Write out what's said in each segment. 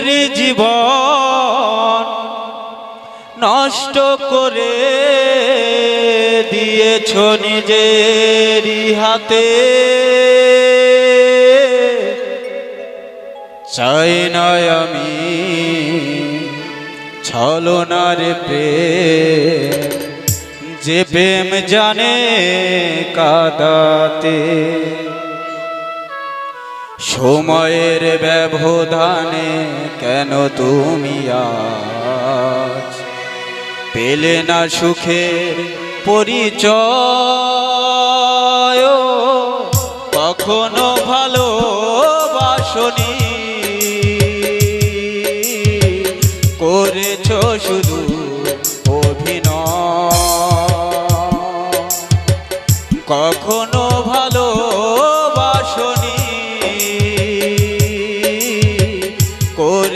সুখেরই জীবন নষ্ট করে দিয়েছ নিজেরই হাতে। চাই না আমি ছলনার প্রেম, যে প্রেম জানে কাদাতে। সময়ের ব্যবধানে কেন তুমি আজ পেলে না সুখের পরিচয়? কখনো ভালোবাসনি? করেছ শুধু অভিনয়? কখনো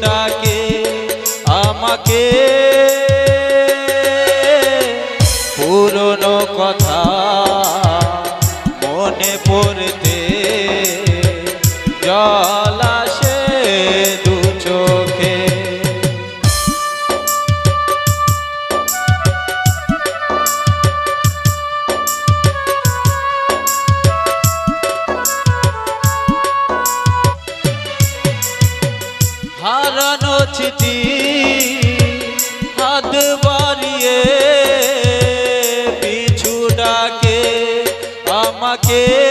ডাকে আমাকে চিঠি হাত বাড়িয়ে পিছু ডাকে আমাকে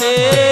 bater.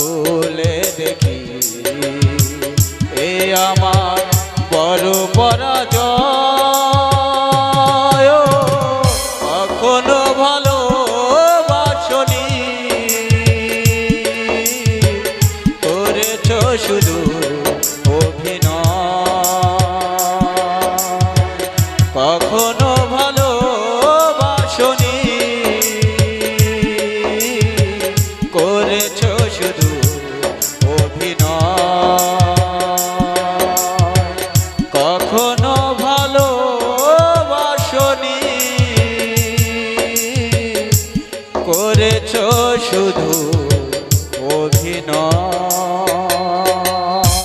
খুলে দেখি। এ আমার বড় পরাজয়। কখনো করেছ শুধু অভিনয়। কখনো ভালো কখনো